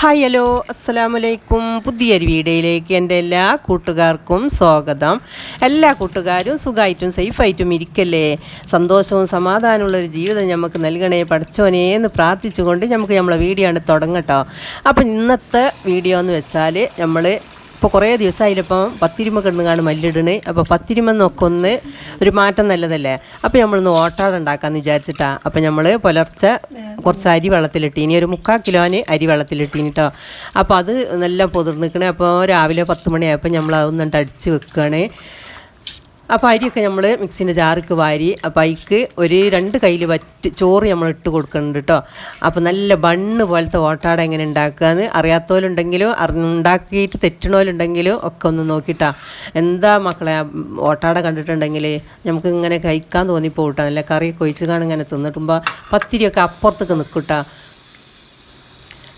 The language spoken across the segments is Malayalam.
Hi hello. അസ്സാം വലൈക്കും പുതിയൊരു വീഡിയോയിലേക്ക് എന്റെ എല്ലാ കൂട്ടുകാർക്കും സ്വാഗതം. എല്ലാ കൂട്ടുകാരും സുഖമായിട്ടും സേഫായിട്ടും ഇരിക്കല്ലേ? സന്തോഷവും സമാധാനമുള്ളൊരു ജീവിതം നമുക്ക് നൽകണേ. പഠിച്ചോനേ എന്ന് പ്രാർത്ഥിച്ചുകൊണ്ട് നമുക്ക് നമ്മളെ വീഡിയോ ആണ് തുടങ്ങട്ടോ. അപ്പം ഇന്നത്തെ വീഡിയോ എന്ന് വെച്ചാൽ നമ്മൾ ഇപ്പോൾ കുറേ ദിവസമായില്ലപ്പം പത്തിരിമ കിടന്നുകാണ് മല്ലിടണ് അപ്പോൾ പത്തിരിമ നോക്കൊന്ന് ഒരു മാറ്റം നല്ലതല്ലേ? അപ്പോൾ നമ്മളൊന്ന് ഓട്ടാടുണ്ടാക്കാമെന്ന് വിചാരിച്ചിട്ടാണ് വിചാരിച്ചിട്ടാ. അപ്പോൾ നമ്മൾ പുലർച്ചെ കുറച്ച് അരി വെള്ളത്തിലിട്ടീനി ഒരു മുക്കാൽ കിലോന് അരി വെള്ളത്തിലിട്ടീനി കേട്ടോ അപ്പോൾ അത് നല്ല പൊതിർന്നിക്കണേ. അപ്പോൾ രാവിലെ പത്ത് മണിയായപ്പോൾ നമ്മൾ അതൊന്നിട്ട് അടിച്ച് വെക്കുകയാണ് അപ്പോൾ അരിയൊക്കെ നമ്മൾ മിക്സിന്റെ ജാറിക്ക് വാരി അപ്പോൾ അരിക്ക് ഒരു രണ്ട് കയ്യിൽ വറ്റ് ചോറ് നമ്മൾ ഇട്ട് കൊടുക്കുന്നുണ്ട് കേട്ടോ അപ്പോൾ നല്ല ബണ്ണ് പോലത്തെ ഓട്ടാട എങ്ങനെ ഉണ്ടാക്കുകയെന്ന് അറിയാത്തവരുണ്ടെങ്കിലും അറി ഉണ്ടാക്കിയിട്ട് തെറ്റണവരുണ്ടെങ്കിലും ഒക്കെ ഒന്ന് നോക്കിയിട്ടാ എന്താ മക്കളെ ഓട്ടാട കണ്ടിട്ടുണ്ടെങ്കിൽ നമുക്ക് ഇങ്ങനെ കഴിക്കാൻ തോന്നിപ്പോട്ടാ നല്ല കറി കൊഴിച്ച് കാണും ഇങ്ങനെ തിന്നിട്ടുമ്പോൾ പത്തിരിയൊക്കെ അപ്പുറത്തേക്ക് നിൽക്കൂട്ടാ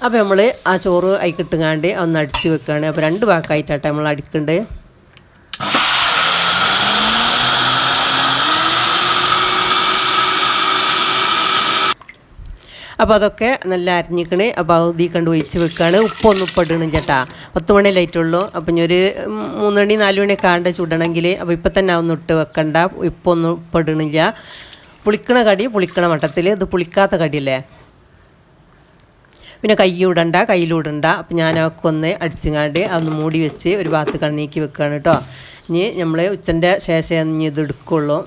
അപ്പോൾ നമ്മൾ ആ ചോറ് അതിക്കിട്ടുങ്ങാണ്ട് ഒന്ന് അടിച്ച് വെക്കുകയാണ് അപ്പോൾ രണ്ട് ഭാഗമായിട്ടാട്ടെ നമ്മൾ അടിക്കേണ്ടത് അപ്പോൾ അതൊക്കെ നല്ല അരിഞ്ഞിക്കണ്. അപ്പോൾ അത് കണ്ട് ഒഴിച്ച് വെക്കുകയാണ് ഉപ്പൊന്നും ഉപ്പ് ഇടണം ചേട്ടാ. പത്ത് മണി ലൈറ്റുള്ളൂ അപ്പം ഞാൻ ഒരു മൂന്നണി നാല് മണിയൊക്കെ ആണ്ട് ചുടണമെങ്കിൽ അപ്പോൾ ഇപ്പം തന്നെ അതൊന്നും ഇട്ട് വെക്കണ്ട. ഉപ്പൊന്നും ഉപ്പ് ഇടണില്ല. പുളിക്കണ കടി പുളിക്കണ മട്ടത്തിൽ ഇത് പുളിക്കാത്ത കടിയല്ലേ? പിന്നെ കയ്യിടണ്ട കയ്യിലിടണ്ട അപ്പം ഞാനൊക്കെ ഒന്ന് അടിച്ചുങ്ങാണ്ട് അതൊന്ന് മൂടി വെച്ച് ഒരു ഭാഗത്ത് കണ്ണീക്കി വെക്കുകയാണ് കേട്ടോ. ഇനി നമ്മൾ ഉച്ചന്റെ ശേഷം ഇനി ഇത് എടുക്കുള്ളൂ.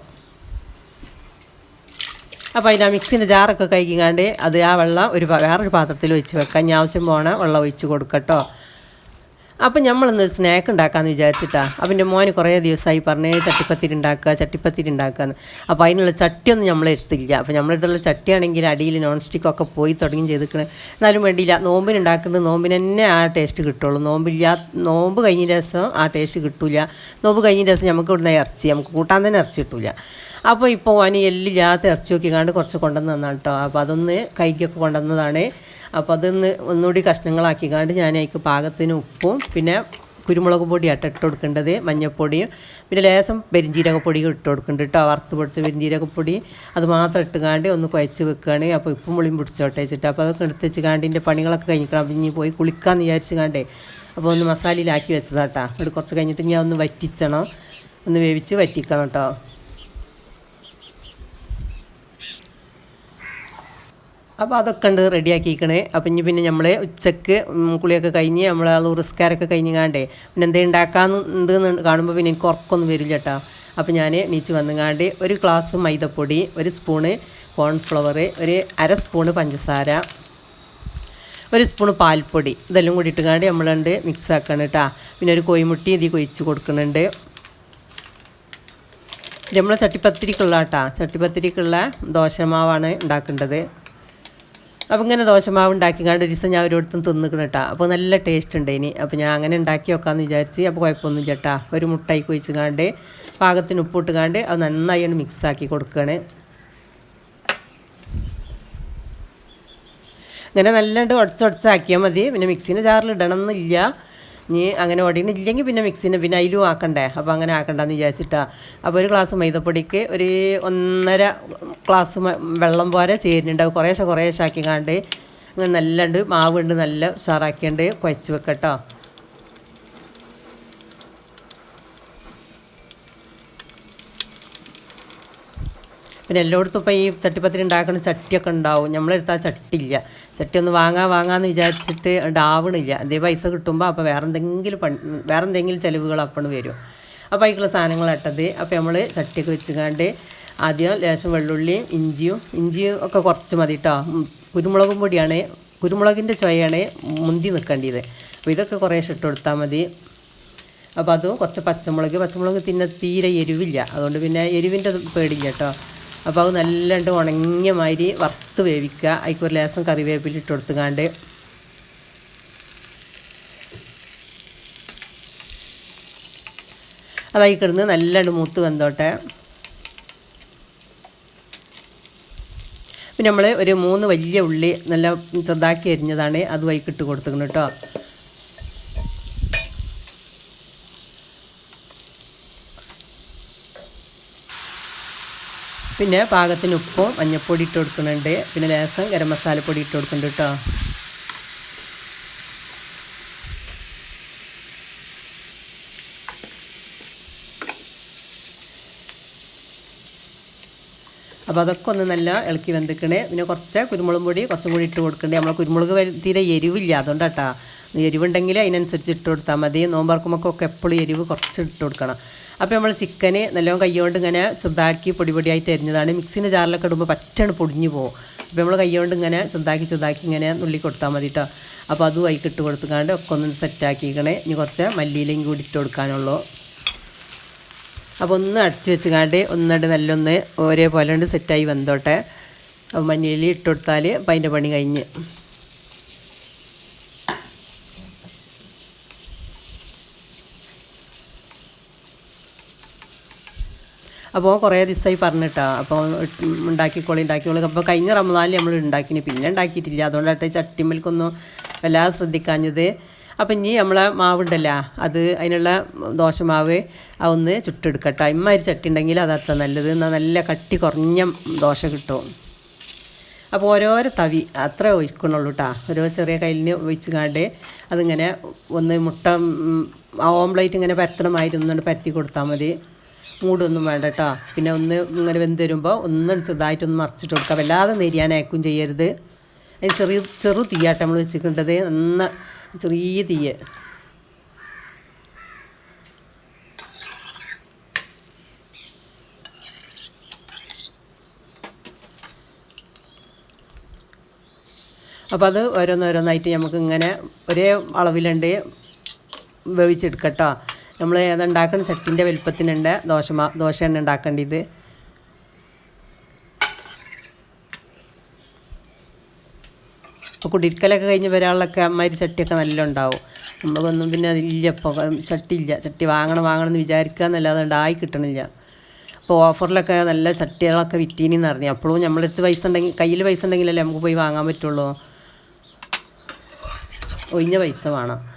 അപ്പോൾ അതിന്റെ മിക്സിന്റെ ജാറൊക്കെ കഴിക്കാണ്ട് അത് ആ വെള്ളം ഒരു വേറൊരു പാത്രത്തിൽ ഒഴിച്ച് വെക്കാം. ഞാൻ ആവശ്യം പോണ വെള്ളം ഒഴിച്ച് കൊടുക്കട്ടോ. അപ്പം നമ്മളിന്ന് സ്നാക്ക് ഉണ്ടാക്കാമെന്ന് വിചാരിച്ചിട്ടാണ് അപ്പം എന്റെ മോന് കുറേ ദിവസമായി പറഞ്ഞേ ചട്ടിപ്പത്തിരി ഉണ്ടാക്കുക ചട്ടിപ്പത്തിരി ഉണ്ടാക്കുകയെന്ന് അപ്പോൾ അതിനുള്ള ചട്ടിയൊന്നും നമ്മൾ എടുത്തില്ല അപ്പോൾ നമ്മളെടുത്തുള്ള ചട്ടിയാണെങ്കിൽ അടിയിൽ നോൺ സ്റ്റിക്കൊക്കെ പോയി തുടങ്ങി ചെയ്തിരിക്കണേ. എന്നാലും വേണ്ടിയില്ല. നോമ്പിന് ഉണ്ടാക്കുന്നത് നോമ്പിന് തന്നെ ആ ടേസ്റ്റ് കിട്ടുള്ളൂ. നോമ്പില്ല നോമ്പ് കഴിഞ്ഞ ദിവസം ആ ടേസ്റ്റ് കിട്ടില്ല നോമ്പ് കഴിഞ്ഞ ദിവസം നമുക്ക് ഇവിടുന്ന് ഇറച്ചി നമുക്ക് കൂട്ടാൻ തന്നെ ഇറച്ചി കിട്ടില്ല അപ്പോൾ ഇപ്പോൾ അവന് എല്ലില്ലാത്ത ഇറച്ചി നോക്കിക്കാണ്ട് കുറച്ച് കൊണ്ടുവന്ന് തന്നാണ് കേട്ടോ അപ്പോൾ അതൊന്ന് കൈക്കൊക്കെ കൊണ്ടുവന്നതാണ്. അപ്പോൾ അതൊന്ന് ഒന്നുകൂടി കഷ്ണങ്ങളാക്കിക്കാണ്ട് ഞാൻ അതിക്ക് പാകത്തിന് ഉപ്പും പിന്നെ കുരുമുളക് പൊടിയാട്ടോ ഇട്ട് കൊടുക്കേണ്ടത് മഞ്ഞൾപ്പൊടിയും പിന്നെ ലേശം പെരിഞ്ചീരകപ്പൊടിയും ഇട്ട് കൊടുക്കുന്നുണ്ട് കേട്ടോ വറുത്ത് പൊടിച്ച പെരിഞ്ചീരകപ്പൊടി അത് മാത്രം ഇട്ടുകാണ്ട് ഒന്ന് കുഴച്ച് വെക്കുകയാണ് അപ്പോൾ ഉപ്പും മുളിയും പിടിച്ചോട്ടെ വെച്ചിട്ട്. അപ്പോൾ അതൊക്കെ എടുത്ത് വെച്ച് കാണ്ട് ഇതിന്റെ പണികളൊക്കെ കഴിഞ്ഞിക്കണം ഇനി പോയി കുളിക്കാമെന്ന് വിചാരിച്ച് കാണ്ടേ അപ്പോൾ ഒന്ന് മസാലയിലാക്കി വെച്ചതാട്ടാ. അത് കുറച്ച് കഴിഞ്ഞിട്ട് ഞാൻ ഒന്ന് വറ്റിച്ചണം. ഒന്ന് വേവിച്ച് വറ്റിക്കണം കേട്ടോ അപ്പോൾ അതൊക്കെ ഉണ്ട് റെഡിയാക്കിക്കണേ അപ്പം ഇനി പിന്നെ നമ്മൾ ഉച്ചയ്ക്ക് കുളിയൊക്കെ കഴിഞ്ഞ് നമ്മൾ അത് റിസ്കാരൊക്കെ കഴിഞ്ഞാണ്ടേ പിന്നെ എന്തേ ഉണ്ടാക്കാന്നുണ്ട് കാണുമ്പോൾ പിന്നെ എനിക്ക് ഉറക്കൊന്നും വരില്ല കേട്ടോ അപ്പോൾ ഞാൻ നീച്ച് വന്നുകാണ്ട് ഒരു ഗ്ലാസ് മൈദപ്പൊടി ഒരു സ്പൂണ് കോൺഫ്ലവർ ഒരു അര സ്പൂണ് പഞ്ചസാര ഒരു സ്പൂൺ പാൽപ്പൊടി ഇതെല്ലാം കൂടി ഇട്ടുകാണ്ട് നമ്മളുണ്ട് മിക്സ് ആക്കണം കേട്ടോ പിന്നെ ഒരു കോയിമുട്ടി ഇതി കൊയിച്ച് കൊടുക്കുന്നുണ്ട് നമ്മൾ ചട്ടിപ്പത്തിരിക്കുള്ള കേട്ടോ ചട്ടിപ്പത്തിരിക്കുള്ള ദോശമാവാണ് ഉണ്ടാക്കേണ്ടത് അപ്പോൾ ഇങ്ങനെ ദോശമാവ് ഉണ്ടാക്കിക്കാണ്ട് ഒരു ദിവസം ഞാൻ ഒരിടത്തും തിന്നിക്കണം കേട്ടോ അപ്പോൾ നല്ല ടേസ്റ്റ് ഉണ്ട് ഇനി. അപ്പോൾ ഞാൻ അങ്ങനെ ഉണ്ടാക്കി വെക്കാമെന്ന് വിചാരിച്ച് അപ്പോൾ കുഴപ്പമൊന്നും ചേട്ടാ ഒരു മുട്ടായി കൊഴിച്ചുകാണ്ട് പാകത്തിന് ഉപ്പിട്ടുകാണ്ട് അത് നന്നായി മിക്സ് ആക്കി കൊടുക്കുകയാണ് ഇങ്ങനെ നല്ലോണ്ട് ഉടച്ചുടച്ചാക്കിയാൽ മതി. പിന്നെ മിക്സീന്റെ ജാറിൽ ഇടണം എന്നില്ല ഇനി അങ്ങനെ ഒടിയണില്ലെങ്കിൽ പിന്നെ മിക്സിനെ പിന്നെ അതിലും ആക്കണ്ടേ? അപ്പോൾ അങ്ങനെ ആക്കണ്ടെന്ന് വിചാരിച്ചിട്ടാണ് അപ്പോൾ ഒരു ഗ്ലാസ് മൈദപ്പൊടിക്ക് ഒരു ഒന്നര ഗ്ലാസ് വെള്ളം പോലെ ചേരുന്നുണ്ട്. അത് കുറേശ്ശെ കുറേശ്ശെ ആക്കിങ്ങാണ്ട് അങ്ങനെ നല്ലണ്ട് മാവുണ്ട് നല്ല ഉഷാറാക്കിയാണ്ട് കുഴച്ച് വെക്കട്ടോ പിന്നെ എല്ലായിടത്തും ഇപ്പോൾ ഈ ചട്ടിപ്പത്തിരി ഉണ്ടാക്കുന്ന ചട്ടിയൊക്കെ ഉണ്ടാവും. നമ്മളെടുത്താൽ ചട്ടിയില്ല. ചട്ടി ഒന്ന് വാങ്ങാൻ വാങ്ങാമെന്ന് വിചാരിച്ചിട്ട് ഉണ്ടാവണില്ല അതേ പൈസ കിട്ടുമ്പോൾ അപ്പോൾ വേറെ എന്തെങ്കിലും പണി വേറെ എന്തെങ്കിലും ചിലവുകൾ അപ്പോൾ വരും. അപ്പോൾ അതിക്കുള്ള സാധനങ്ങൾ ഇട്ടത് അപ്പോൾ നമ്മൾ ചട്ടിയൊക്കെ വെച്ചുകൊണ്ട് ആദ്യം ലേശം വെള്ളുള്ളിയും ഇഞ്ചിയും ഇഞ്ചിയും ഒക്കെ കുറച്ച് മതി കേട്ടോ കുരുമുളകും പൊടിയാണ്. കുരുമുളകിന്റെ ചുവയാണ് മുന്തി നിൽക്കേണ്ടത് അപ്പോൾ ഇതൊക്കെ കുറേശ്ശെ ഇട്ട് കൊടുത്താൽ മതി. അപ്പോൾ അതും കുറച്ച് പച്ചമുളക്. പച്ചമുളക് തിന്നെ തീരെ എരിവില്ല. അതുകൊണ്ട് പിന്നെ എരിവിന്റെ പേടില്ല കേട്ടോ അപ്പോൾ അത് നല്ലണ്ട് ഉണങ്ങിയ മാതിരി വറുത്ത് വേവിക്കുക. അതിക്ക് ഒരു ലേസം കറിവേപ്പില ഇട്ട് കൊടുത്തുകാണ്ട് അതായി കിടന്ന് നല്ലണ്ട് മൂത്ത് വെന്തോട്ടെ. പിന്നെ നമ്മൾ ഒരു മൂന്ന് വലിയ ഉള്ളി നല്ല ചെറുതാക്കി അരിഞ്ഞതാണ്. അത് വൈകിട്ട് കൊടുത്തിക്കണം കേട്ടോ പിന്നെ പാകത്തിന് ഉപ്പും മഞ്ഞൾപ്പൊടി ഇട്ട് കൊടുക്കുന്നുണ്ട്. പിന്നെ ലേസം ഗരം മസാലപ്പൊടി ഇട്ട് കൊടുക്കുന്നുണ്ട് കേട്ടോ അപ്പോൾ അതൊക്കെ ഒന്ന് നല്ല ഇളക്കി വെന്തിക്കണേ. പിന്നെ കുറച്ച് കുരുമുളകും പൊടി കുറച്ചും കൂടി ഇട്ട് കൊടുക്കണ്ടേ. നമ്മളെ കുരുമുളക് തീരെ എരിവില്ല. അതുകൊണ്ടാട്ടാ എരിവുണ്ടെങ്കിൽ അതിനനുസരിച്ച് ഇട്ട് കൊടുത്താൽ മതി. നോമ്പറക്കുമ്പോൾ ഒക്കെ എപ്പോഴും എരിവ് കുറച്ച് ഇട്ട് കൊടുക്കണം. അപ്പോൾ നമ്മൾ ചിക്കന് നല്ലോണം കൈകൊണ്ട് ഇങ്ങനെ ചെറുതാക്കി പൊടി പൊടിയായിട്ട് അരിഞ്ഞതാണ് മിക്സിന്റെ ജാറിലൊക്കെ ഇടുമ്പോൾ പറ്റാണ് പൊടിഞ്ഞു പോകും അപ്പോൾ നമ്മൾ കൈകൊണ്ട് ഇങ്ങനെ ചെറുതാക്കി ചെറുതാക്കി ഇങ്ങനെ നുള്ളി കൊടുത്താൽ മതി കേട്ടോ അപ്പോൾ അതും അതിൽ ഇട്ട് കൊടുത്തുകൊണ്ട് ഒക്കെ ഒന്ന് സെറ്റാക്കിക്കണേ. ഇനി കുറച്ച് മല്ലിയിലയും കൂടി ഇട്ട് കൊടുക്കാനുള്ളൂ. അപ്പോൾ ഒന്ന് അടച്ച് വെച്ചുകാണ്ട് ഒന്നിട്ട് നല്ലൊന്ന് ഒരേപോലെ സെറ്റായി വെന്തോട്ടെ. അപ്പോൾ മഞ്ഞയിൽ ഇട്ട് കൊടുത്താൽ അപ്പം അതിന്റെ പണി കഴിഞ്ഞ്. അപ്പോൾ കുറേ ദിവസമായി പറഞ്ഞിട്ടാ. അപ്പോൾ ഉണ്ടാക്കിക്കോളി ഉണ്ടാക്കിക്കോളി. അപ്പോൾ കഴിഞ്ഞ റമദാനിൽ നമ്മൾ ഉണ്ടാക്കിന്. പിന്നെ ഉണ്ടാക്കിയിട്ടില്ല. അതുകൊണ്ടാട്ടെ ചട്ടിമ്മൽക്കൊന്നും വല്ലാതെ ശ്രദ്ധിക്കാഞ്ഞത്. അപ്പം ഇനി നമ്മളെ മാവുണ്ടല്ലോ? അത് അതിനുള്ള ദോശമാവ് അതൊന്ന് ചുട്ടെടുക്കട്ടെ. ഇമ്മാതിരി ചട്ടി ഉണ്ടെങ്കിൽ അത് അത്ര നല്ലത്. എന്നാൽ നല്ല കട്ടി കുറഞ്ഞ ദോശ കിട്ടും. അപ്പോൾ ഓരോരോ തവി അത്ര ഒഴിക്കണുള്ളൂ കേട്ടോ ഓരോ ചെറിയ കയ്യിലിന് ഒഴിച്ചുകാണ്ട് അതിങ്ങനെ ഒന്ന് മുട്ട ഓംപ്ലേറ്റ് ഇങ്ങനെ പരത്തണമായിരുന്നുകൊണ്ട് പരത്തി കൊടുത്താൽ മതി. മൂടൊന്നും വേണ്ട കേട്ടോ പിന്നെ ഒന്ന് ഇങ്ങനെ വെന്ത് വരുമ്പോൾ ഒന്ന് ചെറുതായിട്ടൊന്ന് മറിച്ചിട്ട് കൊടുക്കുക വല്ലാതെ നെരിയാനയക്കും ചെയ്യരുത്. അതിന് ചെറിയ ചെറു തീയാട്ടം നമ്മൾ വെച്ചിട്ടുണ്ടത് നന്ന ചെറിയ തീയ്. അപ്പോൾ അത് ഓരോന്നോരോന്നായിട്ട് നമുക്ക് ഇങ്ങനെ ഒരേ അളവിലുണ്ട് വേവിച്ചെടുക്കട്ടോ. നമ്മൾ അതുണ്ടാക്കുന്ന ചട്ടിന്റെ വലുപ്പത്തിനുണ്ട്. ദോശ ദോശ ദോശയാണ് ഉണ്ടാക്കേണ്ടത്. ഇപ്പോൾ കുടിയിരിക്കലൊക്കെ കഴിഞ്ഞ് വരാനുള്ളൊക്കെ അമ്മാതിരി ചട്ടിയൊക്കെ നല്ല ഉണ്ടാവും. നമ്മളൊന്നും പിന്നെ അതില്ല ഇപ്പോൾ ചട്ടിയില്ല. ചട്ടി വാങ്ങണം വാങ്ങണം എന്ന് വിചാരിക്കുക എന്നല്ലാതെ ഉണ്ടായി കിട്ടണില്ല. അപ്പോൾ ഓഫറിലൊക്കെ നല്ല ചട്ടികളൊക്കെ വിറ്റീനിന്ന് അറിഞ്ഞു അപ്പോഴും നമ്മളടുത്ത് പൈസ ഉണ്ടെങ്കിൽ കയ്യിൽ പൈസ ഉണ്ടെങ്കിലല്ലേ നമുക്ക് പോയി വാങ്ങാൻ പറ്റുള്ളൂ. ഒഴിഞ്ഞ പൈസ വേണം.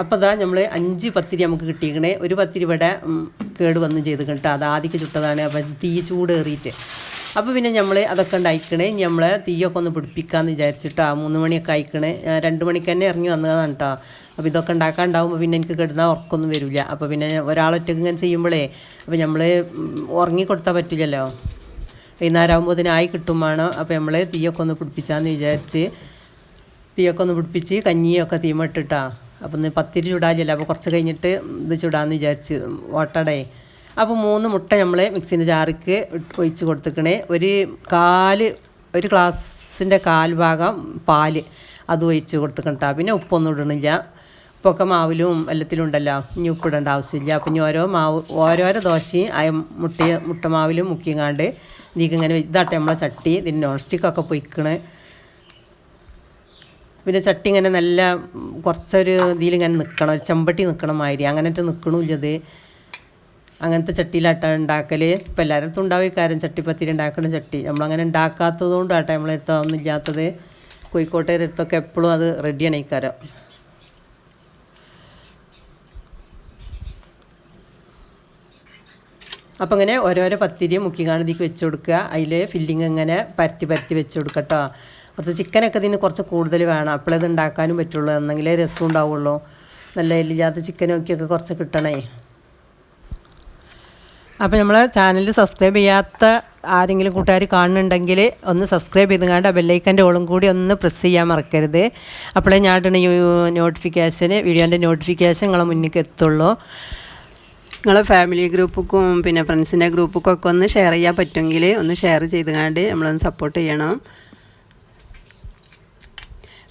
അപ്പോൾ അതാ നമ്മൾ അഞ്ച് പത്തിരി നമുക്ക് കിട്ടിയിരിക്കണേ. ഒരു പത്തിരി ഇവിടെ കേട് വന്ന് ചെയ്ത് കേട്ടോ. അത് ആദ്യം ചുട്ടതാണ്. അപ്പം തീ ചൂട് കയറിയിട്ട് അപ്പോൾ പിന്നെ നമ്മൾ അതൊക്കെ ഉണ്ടായിക്കണേ. ഇനി നമ്മൾ തീയൊക്കെ ഒന്ന് പിടിപ്പിക്കാമെന്ന് വിചാരിച്ചിട്ടോ ആ മൂന്ന് മണിയൊക്കെ ആയിക്കണേ. രണ്ട് മണിക്ക് തന്നെ ഇറങ്ങി വന്നതാണ് കേട്ടോ അപ്പോൾ ഇതൊക്കെ ഉണ്ടാക്കാണ്ടാവുമ്പോൾ പിന്നെ എനിക്ക് കിടന്നാൽ ഉറക്കൊന്നും വരില്ല അപ്പോൾ പിന്നെ ഒരാളൊറ്റക്ക് ഇങ്ങനെ ചെയ്യുമ്പോഴേ അപ്പോൾ നമ്മൾ ഉറങ്ങിക്കൊടുത്താൽ പറ്റില്ലല്ലോ വൈകുന്നേരം ആകുമ്പോൾ ഇതിനായി കിട്ടും വേണം. അപ്പോൾ നമ്മൾ തീയൊക്കെ ഒന്ന് പിടിപ്പിച്ചാന്ന് വിചാരിച്ച് തീയൊക്കെ ഒന്ന് പിടിപ്പിച്ച് കഞ്ഞിയൊക്കെ തീമട്ടിട്ടാ അപ്പം ഇന്ന് പത്തിരി ചുടാനില്ല അപ്പോൾ കുറച്ച് കഴിഞ്ഞിട്ട് ഇത് ചുടാന്ന് വിചാരിച്ച് ഓട്ടടേ അപ്പോൾ മൂന്ന് മുട്ട നമ്മൾ മിക്സിന്റെ ജാറിക്ക് ഒഴിച്ച് കൊടുത്തിക്കണേ. ഒരു കാൽ ഒരു ഗ്ലാസിന്റെ കാൽ ഭാഗം പാൽ അത് ഒഴിച്ച് കൊടുത്തിക്കണ്ടാ പിന്നെ ഉപ്പൊന്നും ഇടണില്ല. ഉപ്പൊക്കെ മാവിലും എല്ലാത്തിലും ഉണ്ടല്ലോ. ഇനി ഉപ്പിടേണ്ട ആവശ്യമില്ല. അപ്പം ഇനി ഓരോ മാവ് ഓരോരോ ദോശയും ആ മുട്ട മുട്ടമാവിലും മുക്കിയും കാണ്ട് ഇങ്ങനെ ഇതാട്ടെ നമ്മളെ ചട്ടി ഇതിന് നോൺ സ്റ്റിക്കൊക്കെ പൊയ്ക്കണേ. പിന്നെ ചട്ടി ഇങ്ങനെ നല്ല കുറച്ചൊരു ഇതിൽ ഇങ്ങനെ നിൽക്കണം ഒരു ചെമ്പട്ടി നിൽക്കണം മാതിരി. അങ്ങനത്തെ നിൽക്കണില്ലത് അങ്ങനത്തെ ചട്ടിയിലാട്ട ഉണ്ടാക്കൽ ഇപ്പം എല്ലാവരുടെ അടുത്തും ഉണ്ടാവും കാര്യം. ചട്ടിപ്പത്തിരി ഉണ്ടാക്കുന്ന ചട്ടി. നമ്മളങ്ങനെ ഉണ്ടാക്കാത്തത് കൊണ്ടാട്ടെ നമ്മളെടുത്ത് അതൊന്നും ഇല്ലാത്തത്. എപ്പോഴും അത് റെഡിയാണ് ഈ കാരം അപ്പം ഇങ്ങനെ ഓരോരോ പത്തിരി മുക്കിക്കാണതിക്ക് വെച്ച് കൊടുക്കുക. അതിൽ ഫില്ലിങ് ഇങ്ങനെ പരത്തി പരത്തി വെച്ച് കൊടുക്കുക കേട്ടോ. കുറച്ച് ചിക്കനൊക്കെ ഇതിന് കുറച്ച് കൂടുതൽ വേണം. അപ്പോഴേ ഇത് ഉണ്ടാക്കാനും പറ്റുള്ളൂ. എന്നെങ്കിലേ രസം ഉണ്ടാവുള്ളൂ. നല്ല എല്ലില്ലാത്ത ചിക്കനൊക്കെയൊക്കെ കുറച്ച് കിട്ടണേ. അപ്പോൾ നമ്മളെ ചാനൽ സബ്സ്ക്രൈബ് ചെയ്യാത്ത ആരെങ്കിലും കൂട്ടുകാർ കാണുന്നുണ്ടെങ്കിൽ ഒന്ന് സബ്സ്ക്രൈബ് ചെയ്തുകൊണ്ട് ആ ബെല്ലൈക്കന്റെ ഓളും കൂടി ഒന്ന് പ്രസ് ചെയ്യാൻ മറക്കരുത്. അപ്പോഴേ ഞാൻ നോട്ടിഫിക്കേഷന് വീഡിയോന്റെ നോട്ടിഫിക്കേഷൻ നിങ്ങളെ മുന്നിലേക്ക് എത്തുള്ളൂ. നിങ്ങളെ ഫാമിലി ഗ്രൂപ്പുക്കും പിന്നെ ഫ്രണ്ട്സിന്റെ ഗ്രൂപ്പുക്കും ഒക്കെ ഒന്ന് ഷെയർ ചെയ്യാൻ പറ്റുമെങ്കിൽ ഒന്ന് ഷെയർ ചെയ്ത് ചെയ്തുകൊണ്ട് നമ്മളൊന്ന് സപ്പോർട്ട് ചെയ്യണം.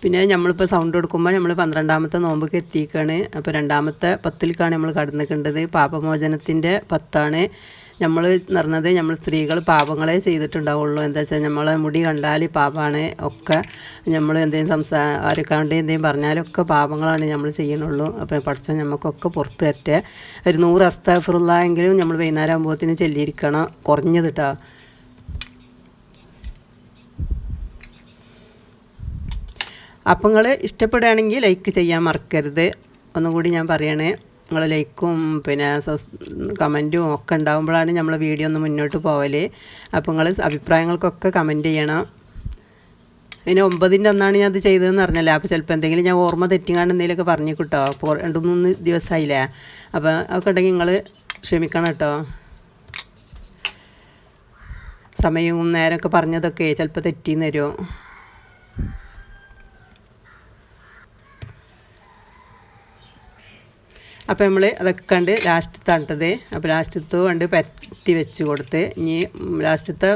പിന്നെ നമ്മളിപ്പോൾ സൗണ്ട് കൊടുക്കുമ്പോൾ നമ്മൾ പന്ത്രണ്ടാമത്തെ നോമ്പൊക്കെ എത്തിക്കാണ് അപ്പോൾ രണ്ടാമത്തെ പത്തിലേക്കാണ് നമ്മൾ കടന്നിക്കേണ്ടത് പാപമോചനത്തിന്റെ പത്താണ്. നമ്മൾ പറഞ്ഞത് നമ്മൾ സ്ത്രീകൾ പാപങ്ങളെ ചെയ്തിട്ടുണ്ടാവുള്ളൂ. എന്താ വെച്ചാൽ നമ്മളെ മുടി കണ്ടാൽ പാപമാണ് ഒക്കെ നമ്മൾ എന്തെങ്കിലും സംസാ ആർക്കാണ്ട് എന്തെങ്കിലും പറഞ്ഞാലൊക്കെ പാപങ്ങളാണ് നമ്മൾ ചെയ്യണുള്ളൂ. അപ്പോൾ പഠിച്ചാൽ നമുക്കൊക്കെ പുറത്ത് തരട്ടെ ഒരു നൂറ് അസ്താഫുള്ള എങ്കിലും നമ്മൾ വൈകുന്നേരം ആകുമ്പോഴത്തേന് ചെല്ലിയിരിക്കണം. കുറഞ്ഞത് കേട്ടോ അപ്പം നിങ്ങൾ ഇഷ്ടപ്പെടുകയാണെങ്കിൽ ലൈക്ക് ചെയ്യാൻ മറക്കരുത്. ഒന്നും കൂടി ഞാൻ പറയണേ നിങ്ങൾ ലൈക്കും പിന്നെ സസ് കമന്റും ഒക്കെ ഉണ്ടാകുമ്പോഴാണ് നമ്മൾ വീഡിയോ ഒന്ന് മുന്നോട്ട് പോവൽ അപ്പോൾ നിങ്ങൾ അഭിപ്രായങ്ങൾക്കൊക്കെ കമന്റ് ചെയ്യണം. പിന്നെ ഒമ്പതിന്റെ അന്നാണ് ഞാൻ അത് ചെയ്തതെന്ന് പറഞ്ഞല്ലേ അപ്പോൾ ചിലപ്പോൾ എന്തെങ്കിലും ഞാൻ ഓർമ്മ തെറ്റിങ്ങാണ്ട് എന്തെങ്കിലുമൊക്കെ പറഞ്ഞു കിട്ടോ. അപ്പോൾ രണ്ട് മൂന്ന് ദിവസമായില്ലേ? അപ്പോൾ ഒക്കെ ഉണ്ടെങ്കിൽ നിങ്ങൾ ക്ഷമിക്കണം കേട്ടോ. സമയവും നേരമൊക്കെ പറഞ്ഞതൊക്കെ ചിലപ്പോൾ തെറ്റിന്ന് തരുമോ അപ്പോൾ നമ്മൾ അതൊക്കെ കണ്ട് ലാസ്റ്റ് തണ്ടത് അപ്പോൾ ലാസ്റ്റത്തെ കണ്ട് പരത്തി വെച്ച് കൊടുത്ത് ഇനി ലാസ്റ്റത്തെ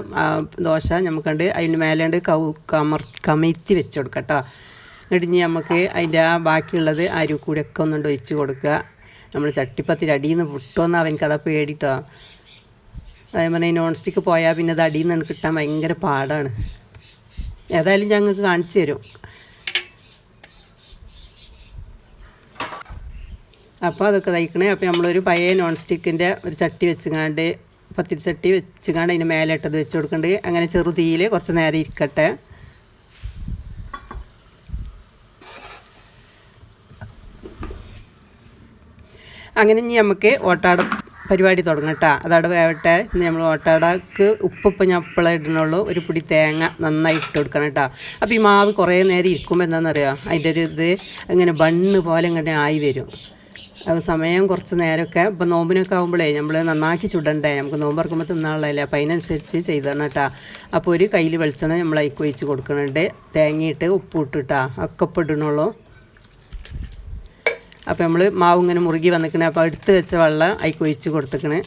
ദോശ നമുക്ക് കണ്ട് അതിന് മേലേണ്ട് കൗ കമർ കമഴ്ത്തി വെച്ച് കൊടുക്കാം കേട്ടോ എന്നിട്ട് ഇനി നമുക്ക് അതിന്റെ ആ ബാക്കിയുള്ളത് അരി കൂടിയൊക്കെ ഒന്നുകൊണ്ട് ഒഴിച്ച് കൊടുക്കുക നമ്മൾ ചട്ടിപ്പത്തിൽ അടിയിൽ നിന്ന് വിട്ടോന്ന് അവനക്കതാ പേടിട്ടോ. അതേപോലെ നോൺ സ്റ്റിക്ക് പോയാൽ പിന്നെ അത് അടിയിൽ നിന്ന് കിട്ടാൻ ഭയങ്കര പാടാണ്. ഏതായാലും ഞങ്ങൾക്ക് കാണിച്ചു തരും. അപ്പോൾ അതൊക്കെ തയ്ക്കണേ. അപ്പോൾ നമ്മളൊരു പഴയ നോൺ സ്റ്റിക്കിന്റെ ഒരു ചട്ടി വെച്ചുകാണ്ട് പത്തിരി ചട്ടി വെച്ചുകാണ്ട് അതിന് മേലിട്ടത് വെച്ച് കൊടുക്കണ്ട്. അങ്ങനെ ചെറു തീയിൽ കുറച്ച് നേരം ഇരിക്കട്ടെ. അങ്ങനെ ഇനി നമുക്ക് ഓട്ടാട പരിപാടി തുടങ്ങട്ടാ അതവിടെ വേവട്ടെ. നമ്മൾ ഓട്ടാടക്ക് ഉപ്പിപ്പം ഞാൻ ഇപ്പോഴേ ഇടണുള്ളൂ ഒരു പിടി തേങ്ങ നന്നായി ഇട്ട് കൊടുക്കണം കേട്ടോ. അപ്പോൾ ഈ മാവ് കുറേ നേരം ഇരിക്കുമ്പോൾ എന്താണെന്നറിയാം? അതിന്റെ ഒരു ഇത് ഇങ്ങനെ ബണ്ണ് പോലെ ഇങ്ങനെ ആയി വരും. സമയം കുറച്ച് നേരമൊക്കെ. ഇപ്പം നോമ്പിനൊക്കെ ആകുമ്പോഴേ നമ്മൾ നന്നാക്കി ചുടണ്ടേ. നമുക്ക് നോമ്പ് ഇറക്കുമ്പോൾ തിന്നാനുള്ളതല്ലേ. അപ്പം അതിനനുസരിച്ച് ചെയ്തണം കേട്ടോ. അപ്പോൾ ഒരു കയ്യിൽ വെളിച്ചെണ്ണ നമ്മൾ അയക്ക് ഒഴിച്ച് കൊടുക്കുന്നുണ്ട്. തേങ്ങയിട്ട് ഉപ്പ് ഇട്ടിട്ടാ ഒക്കെ ഇടണുള്ളൂ. അപ്പോൾ നമ്മൾ മാവ് ഇങ്ങനെ മുറുകി വന്നിക്കണേ. അപ്പോൾ എടുത്ത് വെച്ച വെള്ളം അയക്ക് ഒഴിച്ച് കൊടുത്തിക്കണേ.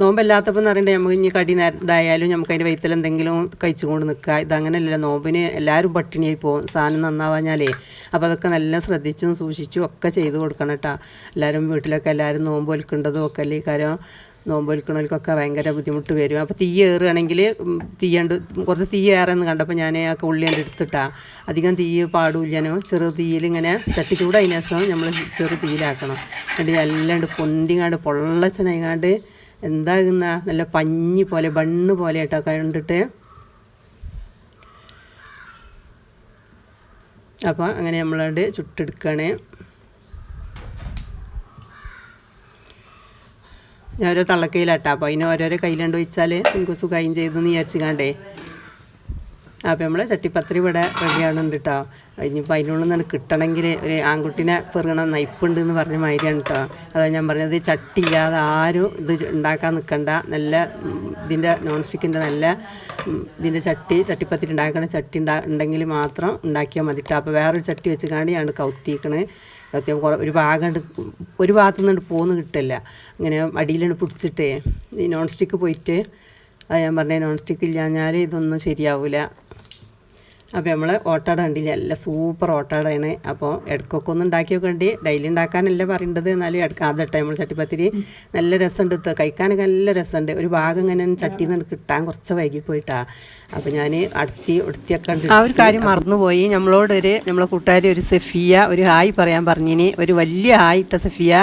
നോമ്പല്ലാത്തപ്പോൾ എന്ന് പറയുമ്പോൾ നമുക്ക് ഇനി കടി ഇതായാലും നമുക്ക് അതിന്റെ വയറ്റിൽ എന്തെങ്കിലും കഴിച്ചുകൊണ്ട് നിൽക്കുക. ഇതങ്ങനെയല്ല നോമ്പിന് എല്ലാവരും പട്ടിണിയായി പോകും. സാധനം നന്നാവാഞ്ഞാലേ അപ്പോൾ അതൊക്കെ നല്ല ശ്രദ്ധിച്ചും സൂക്ഷിച്ചും ഒക്കെ ചെയ്ത് കൊടുക്കണം കേട്ടോ. എല്ലാവരും വീട്ടിലൊക്കെ എല്ലാവരും നോമ്പ് വലിക്കേണ്ടതും ഒക്കെ അല്ലേ? കാര്യം നോമ്പ് വലിക്കണവർക്കൊക്കെ ഭയങ്കര ബുദ്ധിമുട്ട് വരും. അപ്പോൾ തീ ഏറുകയാണെങ്കിൽ തീയണ്ട് കുറച്ച് തീ ഏറെന്ന് കണ്ടപ്പോൾ ഞാൻ ആ ഉള്ളിയണ്ട് എടുത്തിട്ടാ. അധികം തീ പാടില്ലനോ ചെറു തീയിൽ ഇങ്ങനെ ചട്ടി ചൂടായതിനു ശേഷം നമ്മൾ ചെറു തീയിലാക്കണം. എന്നിട്ട് എല്ലാം പൊന്തിങ്ങാണ്ട് പൊള്ളച്ചനായിങ്ങാണ്ട് എന്താകുന്ന നല്ല പഞ്ഞി പോലെ ബണ്ണ് പോലെ കേട്ടോ കണ്ടിട്ട്. അപ്പോൾ അങ്ങനെ നമ്മളോട് ചുട്ടെടുക്കുകയാണ് ഞാൻ ഓരോ തള്ളക്കയിലാട്ടാ. അപ്പോൾ അതിന് ഓരോരോ കയ്യിലുണ്ട് വെച്ചാൽ എനിക്ക് സുഖമായും ചെയ്തെന്ന് വിചാരിച്ചിക്കാണ്ടേ അപ്പോൾ നമ്മൾ ചട്ടിപ്പത്രി ഇവിടെ റെഡിയാണുണ്ട് കേട്ടോ ഇനിയിപ്പോൾ അതിനുള്ളിൽ നിന്ന് കിട്ടണമെങ്കിൽ ഒരു ആൺകുട്ടീനെ പെറുകണ നയ്പുണ്ട് എന്ന് പറഞ്ഞ മാതിരിയാണ് കേട്ടോ അതാണ് ഞാൻ പറഞ്ഞത് ചട്ടി ഇല്ലാതെ ആരും ഇത് ഉണ്ടാക്കാൻ നിൽക്കണ്ട നല്ല ഇതിന്റെ നോൺ സ്റ്റിക്കിന്റെ നല്ല ഇതിന്റെ ചട്ടി ചട്ടിപ്പത്തിരി ഉണ്ടാക്കണ ചട്ടി ഉണ്ടാ ഉണ്ടെങ്കിൽ മാത്രം ഉണ്ടാക്കിയാൽ മതി കേട്ടോ അപ്പോൾ വേറൊരു ചട്ടി വെച്ച് കാണി ഞാൻ കൗത്തിക്കണ് കൗത്തിയാൽ കുറേ ഒരു ഭാഗം ഒരു ഭാഗത്തു നിന്ന് പോന്ന് കിട്ടില്ല. അങ്ങനെ അടിയിലാണ് പിടിച്ചിട്ടേ ഈ നോൺ സ്റ്റിക്ക് പോയിട്ട് അത് ഞാൻ പറഞ്ഞ നോൺ സ്റ്റിക്ക് ഇല്ലാഞ്ഞാൽ ഇതൊന്നും ശരിയാവില്ല അപ്പോൾ നമ്മൾ ഓട്ടാട കണ്ടില്ല? നല്ല സൂപ്പർ ഓട്ടാടയാണ് അപ്പോൾ ഇടക്കൊക്കെ ഒന്ന് ഉണ്ടാക്കി നോക്കണ്ടി ഡെയിലി ഉണ്ടാക്കാനല്ല പറയേണ്ടത്? എന്നാലും ഇടയ്ക്ക് അതട്ടെ നമ്മൾ ചട്ടിപ്പത്തിരി നല്ല രസമുണ്ട്. കഴിക്കാനൊക്കെ നല്ല രസമുണ്ട്. ഒരു ഭാഗം ഇങ്ങനെ ചട്ടിയിൽ നിന്ന് കിട്ടാൻ കുറച്ച് വൈകി പോയിട്ടാ. അപ്പോൾ ഞാൻ അടുത്തി ഒടുത്തിയൊക്കെ ഉണ്ട് ആ ഒരു കാര്യം മറന്നുപോയി. നമ്മളോടൊരു നമ്മളെ കൂട്ടുകാരി ഒരു സെഫിയ ഒരു ഹായ് പറയാൻ പറഞ്ഞിനി. ഒരു വലിയ ഹായ് ഇട്ട സെഫിയ.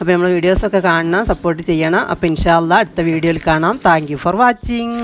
അപ്പോൾ നമ്മൾ വീഡിയോസൊക്കെ കാണണം സപ്പോർട്ട് ചെയ്യണം. അപ്പോൾ ഇൻഷാല്ല അടുത്ത വീഡിയോയിൽ കാണാം. Thank for watching